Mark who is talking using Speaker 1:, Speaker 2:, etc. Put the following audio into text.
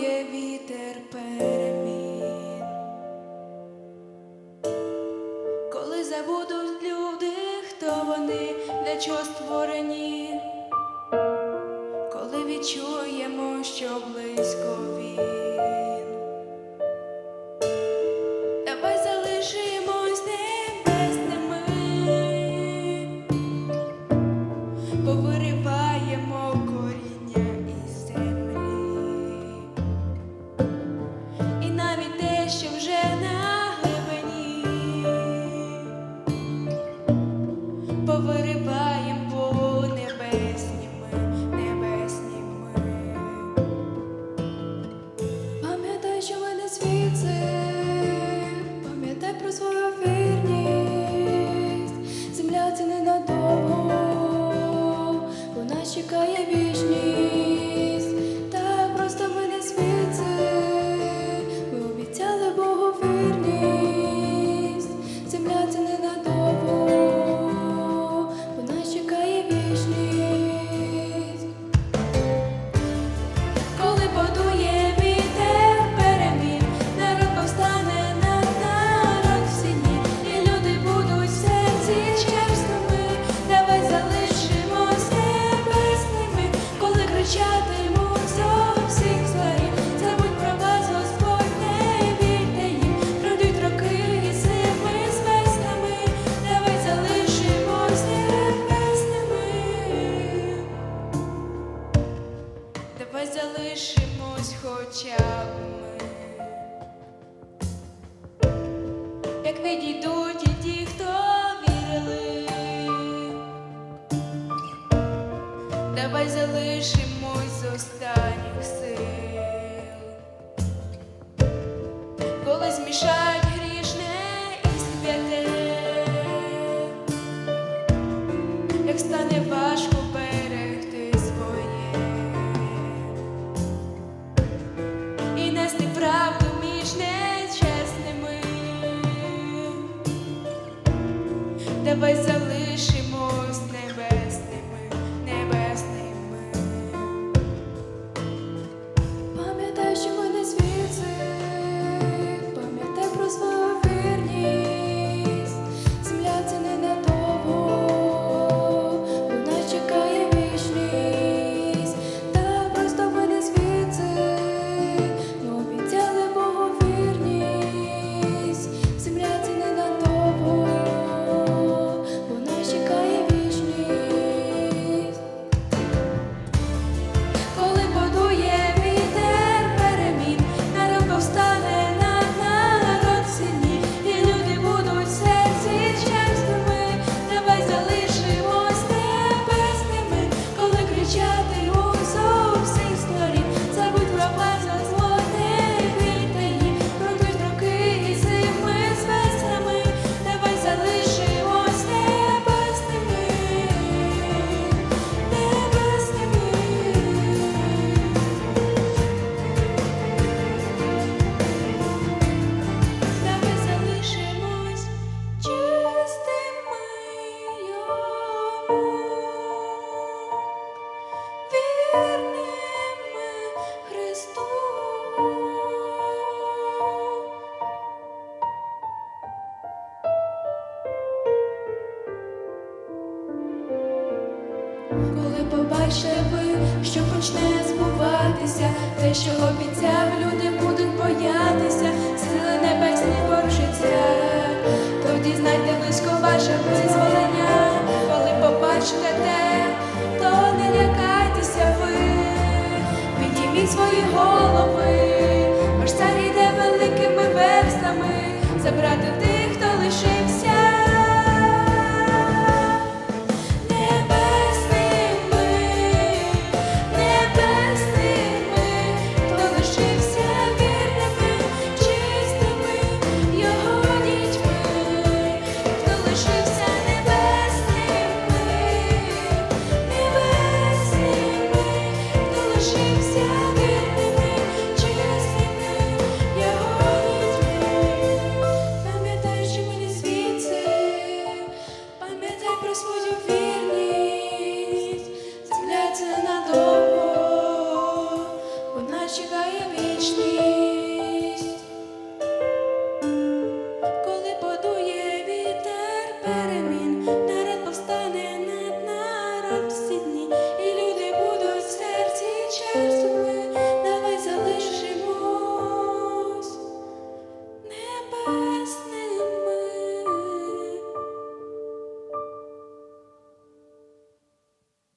Speaker 1: віє вітер перемін, коли забудуть люди, хто вони для чого створені, коли відчуємо, що близько він. повери. тебе залишимось хоча б ми. Як відійдуть і ті, хто вірили, давай залишимось з останніх сил, коли змішають грішне і святе, як стане важко. vai ser побачите ви, що почне збуватися, те, що обіцяв, люди будуть боятися, сили небесні ворушиться, тоді знайте близько ваше визволення.